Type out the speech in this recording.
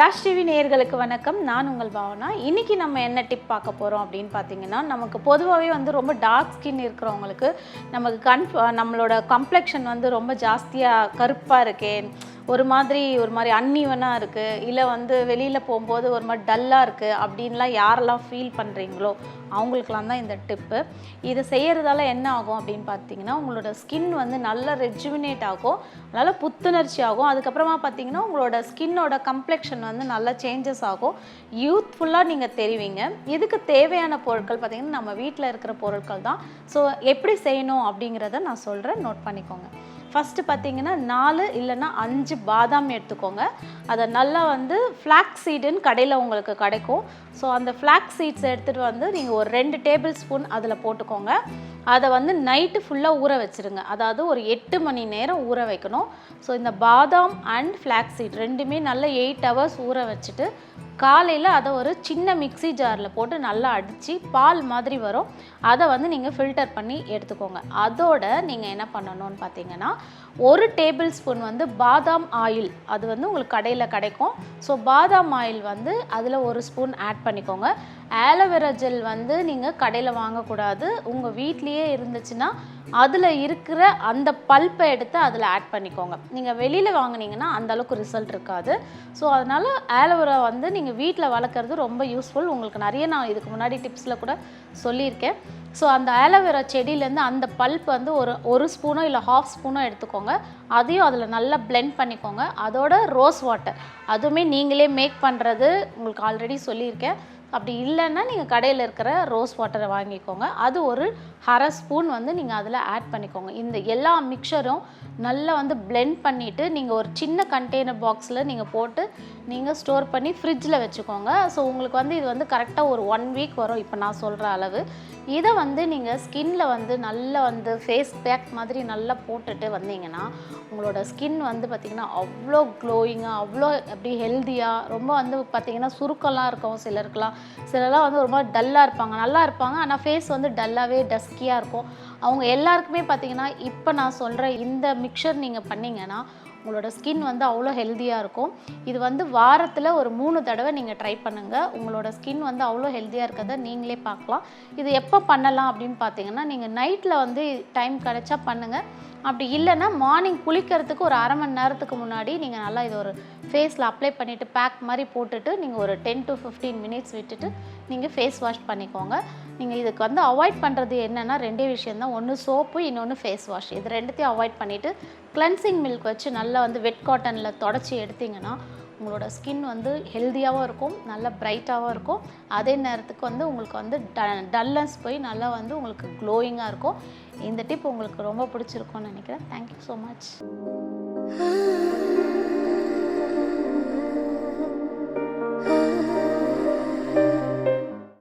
Raj TV நேயர்களுக்கு வணக்கம். நான் உங்கள் பாவனா. இன்னைக்கு நம்ம என்ன டிப் பார்க்க போகிறோம் அப்படின்னு பார்த்தீங்கன்னா நமக்கு பொதுவாகவே வந்து ரொம்ப டார்க் ஸ்கின் இருக்கிறவங்களுக்கு நமக்கு கண் நம்மளோட கம்ப்ளெக்ஷன் வந்து ரொம்ப ஜாஸ்தியாக கருப்பாக இருக்கேன் ஒரு மாதிரி ஒரு மாதிரி அன்இவனாக இருக்குது இல்லை வந்து வெளியில் போகும்போது ஒரு மாதிரி டல்லாக இருக்குது அப்படின்லாம் யாரெல்லாம் ஃபீல் பண்ணுறீங்களோ அவங்களுக்கெல்லாம் தான் இந்த டிப்பு இதை செய்கிறதால என்ன ஆகும் அப்படின்னு பார்த்தீங்கன்னா உங்களோட ஸ்கின் வந்து நல்லா ரெஜுவினேட் ஆகும். நல்லா புத்துணர்ச்சி ஆகும். அதுக்கப்புறமா பார்த்தீங்கன்னா உங்களோட ஸ்கின்னோட கம்ப்ளெக்ஷன் வந்து நல்லா சேஞ்சஸ் ஆகும். யூத்ஃபுல்லாக நீங்கள் தெரிவிங்க. இதுக்கு தேவையான பொருட்கள் பார்த்தீங்கன்னா நம்ம வீட்டில் இருக்கிற பொருட்கள் தான். ஸோ எப்படி செய்யணும் அப்படிங்கிறத நான் சொல்கிறேன் நோட் பண்ணிக்கோங்க. ஃபஸ்ட்டு பார்த்தீங்கன்னா நாலு இல்லைன்னா அஞ்சு பாதாம் எடுத்துக்கோங்க. அதை நல்லா வந்து ஃப்ளாக் சீடுன்னு கடையில் உங்களுக்கு கிடைக்கும். ஸோ அந்த ஃப்ளாக் சீட்ஸ் எடுத்துகிட்டு வந்து நீங்கள் ஒரு ரெண்டு டேபிள் ஸ்பூன் அதில் போட்டுக்கோங்க. அதை வந்து நைட்டு ஃபுல்லாக ஊற வச்சுருங்க. அதாவது ஒரு எட்டு மணி நேரம் ஊற வைக்கணும். ஸோ இந்த பாதாம் அண்ட் ஃப்ளாக் சீட் ரெண்டுமே நல்லா எயிட் ஹவர்ஸ் ஊற வச்சுட்டு காலையில் அதை ஒரு சின்ன மிக்ஸி ஜாரில் போட்டு நல்லா அடித்து பால் மாதிரி வரும். அதை வந்து நீங்கள் ஃபில்டர் பண்ணி எடுத்துக்கோங்க. அதோட நீங்கள் என்ன பண்ணணும்னு பார்த்தீங்கன்னா ஒரு டேபிள் ஸ்பூன் வந்து பாதாம் ஆயில். அது வந்து உங்களுக்கு கடையில் கிடைக்கும். ஸோ பாதாம் ஆயில் வந்து அதில் ஒரு ஸ்பூன் ஆட் பண்ணிக்கோங்க. ஆலோவேரா ஜெல் வந்து நீங்கள் கடையில் வாங்கக்கூடாது. உங்கள் வீட்லேயே இருந்துச்சுன்னா அதில் இருக்கிற அந்த பல்ப்பை எடுத்து அதில் ஆட் பண்ணிக்கோங்க. நீங்கள் வெளியில் வாங்கினீங்கன்னா அந்த அளவுக்கு ரிசல்ட் இருக்காது. ஸோ அதனால் ஆலோவேரா வந்து நீங்கள் வீட்டில் வளர்க்குறது ரொம்ப யூஸ்ஃபுல் உங்களுக்கு நிறைய நான் இதுக்கு முன்னாடி டிப்ஸில் கூட சொல்லியிருக்கேன். ஸோ அந்த ஆலோவேரா செடியிலேருந்து அந்த பல்ப் வந்து ஒரு ஒரு ஸ்பூனோ இல்லை ஹாஃப் ஸ்பூனோ எடுத்துக்கோங்க. அதையும் அதில் நல்லா பிளெண்ட் பண்ணிக்கோங்க. அதோட ரோஸ் வாட்டர் அதுவுமே நீங்களே மேக் பண்ணுறது உங்களுக்கு ஆல்ரெடி சொல்லியிருக்கேன். அப்படி இல்லைன்னா நீங்கள் கடையில் இருக்கிற ரோஸ் வாட்டரை வாங்கிக்கோங்க. அது ஒரு அரை ஸ்பூன் வந்து நீங்கள் அதில் ஆட் பண்ணிக்கோங்க. இந்த எல்லா மிக்சரும் நல்லா வந்து பிளெண்ட் பண்ணிவிட்டு நீங்கள் ஒரு சின்ன கண்டெய்னர் பாக்ஸில் நீங்கள் போட்டு நீங்கள் ஸ்டோர் பண்ணி ஃப்ரிட்ஜில் வச்சுக்கோங்க. ஸோ உங்களுக்கு வந்து இது வந்து கரெக்டாக ஒரு ஒன் வீக் வரும். இப்போ நான் சொல்கிற அளவு. இதை வந்து நீங்கள் ஸ்கின்ல வந்து நல்லா வந்து ஃபேஸ் பேக் மாதிரி நல்லா போட்டுட்டு வந்தீங்கன்னா உங்களோட ஸ்கின் வந்து பார்த்திங்கன்னா அவ்வளோ க்ளோயிங்காக அவ்வளோ அப்படி ஹெல்த்தியாக ரொம்ப வந்து பார்த்திங்கன்னா சுருக்கம்லாம் இருக்கும் சிலருக்குலாம் சிலர்லாம் வந்து ரொம்ப டல்லாக இருப்பாங்க. நல்லா இருப்பாங்க. ஆனால் ஃபேஸ் வந்து டல்லாகவே டஸ்கியாக இருக்கும். அவங்க எல்லாருக்குமே பார்த்தீங்கன்னா இப்போ நான் சொல்கிற இந்த மிக்சர் நீங்கள் பண்ணிங்கன்னா உங்களோட ஸ்கின் வந்து அவ்வளோ ஹெல்த்தியாக இருக்கும். இது வந்து வாரத்தில் ஒரு மூணு தடவை நீங்கள் ட்ரை பண்ணுங்கள் உங்களோட ஸ்கின் வந்து அவ்வளோ ஹெல்த்தியாக இருக்கிறத நீங்களே பார்க்கலாம். இது எப்போ பண்ணலாம் அப்படின்னு பார்த்தீங்கன்னா நீங்கள் நைட்டில் வந்து டைம் கிடைச்சா பண்ணுங்கள் அப்படி இல்லைன்னா மார்னிங் குளிக்கிறதுக்கு ஒரு அரை மணி நேரத்துக்கு முன்னாடி நீங்கள் நல்லா இது ஒரு ஃபேஸில் அப்ளை பண்ணிவிட்டு பேக் மாதிரி போட்டுட்டு நீங்கள் ஒரு டென் டு ஃபிஃப்டீன் மினிட்ஸ் விட்டுட்டு நீங்கள் ஃபேஸ் வாஷ் பண்ணிக்கோங்க. நீங்கள் இதுக்கு வந்து அவாய்ட் பண்ணுறது என்னென்னா ரெண்டே விஷயம் தான் ஒன்று சோப்பு இன்னொன்று ஃபேஸ் வாஷ் இது ரெண்டுத்தையும் அவாய்ட் பண்ணிவிட்டு கிளென்சிங் மில்க் வச்சு நல்லா வந்து வெட் காட்டனில் தொடச்சி எடுத்திங்கன்னா உங்களோட ஸ்கின் வந்து ஹெல்த்தியாகவும் இருக்கும் நல்லா பிரைட்டாகவும் இருக்கும். அதே நேரத்துக்கு வந்து உங்களுக்கு வந்து ட டல்லன்ஸ் போய் நல்லா வந்து உங்களுக்கு க்ளோயிங்காக இருக்கும். இந்த டிப் உங்களுக்கு ரொம்ப பிடிச்சிருக்கும்னு நினைக்கிறேன். Thank you so much